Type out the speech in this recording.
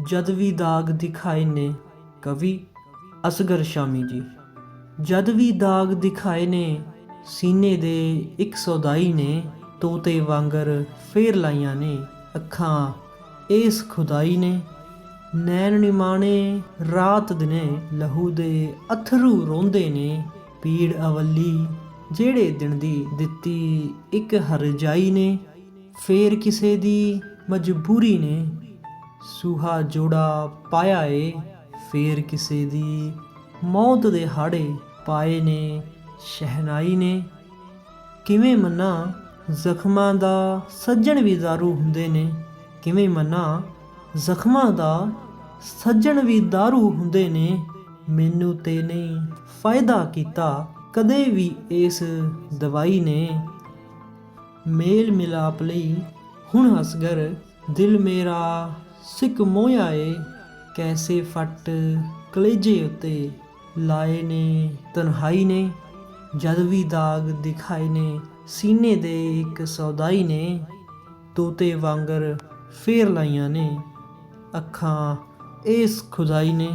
ਜਦ ਵੀ ਦਾਗ ਦਿਖਾਏ ਨੇ ਕਵੀ ਅਸਗਰ ਸ਼ਾਮੀ ਜੀ। ਜਦ ਵੀ ਦਾਗ ਦਿਖਾਏ ਨੇ ਸੀਨੇ ਦੇ ਇੱਕ ਸੌਦਾਈ ਨੇ, ਤੋਤੇ ਵਾਂਗਰ ਫੇਰ ਲਾਈਆਂ ਨੇ ਅੱਖਾਂ, ਇਸ ਖੁਦਾਈ ਨੇ। ਨੈਣ ਨਿਮਾਣੇ ਰਾਤ ਦਿਨੇ ਲਹੂ ਦੇ ਅਥਰੂ ਰੋਂਦੇ ਨੇ, ਪੀੜ ਅਵੱਲੀ ਜਿਹੜੇ ਦਿਨ ਦੀ ਦਿੱਤੀ ਇੱਕ ਹਰਜਾਈ ਨੇ। ਫੇਰ ਕਿਸੇ ਦੀ ਮਜਬੂਰੀ ਨੇ ਸੁਹਾ ਜੋੜਾ ਪਾਇਆ ਏ। ਫੇਰ ਕਿਸੇ ਦੀ ਮੌਤ ਦੇ ਹਾੜੇ ਪਾਏ ਨੇ, ਸ਼ਹਿਨਾਈ ਨੇ। ਕਿਵੇਂ ਮੰਨਾ ਜ਼ਖਮਾਂ ਦਾ ਸੱਜਣ ਵੀ ਦਾਰੂ ਹੁੰਦੇ ਨੇ। ਕਿਵੇਂ ਮੰਨਾ ਜ਼ਖਮਾਂ ਦਾ ਸੱਜਣ ਵੀ ਦਾਰੂ ਹੁੰਦੇ ਨੇ। ਮੈਨੂੰ ਤੇ ਨਹੀਂ ਫਾਇਦਾ ਕੀਤਾ ਕਦੇ ਵੀ ਇਸ ਦਵਾਈ ਨੇ। ਮੇਲ ਮਿਲਾਪ ਲਈ ਹੁਣ ਹਸਗਰ, ਦਿਲ ਮੇਰਾ ਸਿੱਕ ਮੋਇਆ ਏ ਕੈਸੇ ਫੱਟ ਕਲੇਜੇ ਉਤੇ ਲਾਏ ਨੇ, ਤਨਹਾਈ ਨੇ, ਜਦ ਵੀ ਦਾਗ ਦਿਖਾਏ ਨੇ, ਸੀਨੇ ਦੇ ਇੱਕ ਸੌਦਾਈ ਨੇ, ਤੋਤੇ ਵਾਂਗਰ ਫੇਰ ਲਾਈਆਂ ਨੇ, ਅੱਖਾਂ ਇਸ ਖੁਦਾਈ ਨੇ।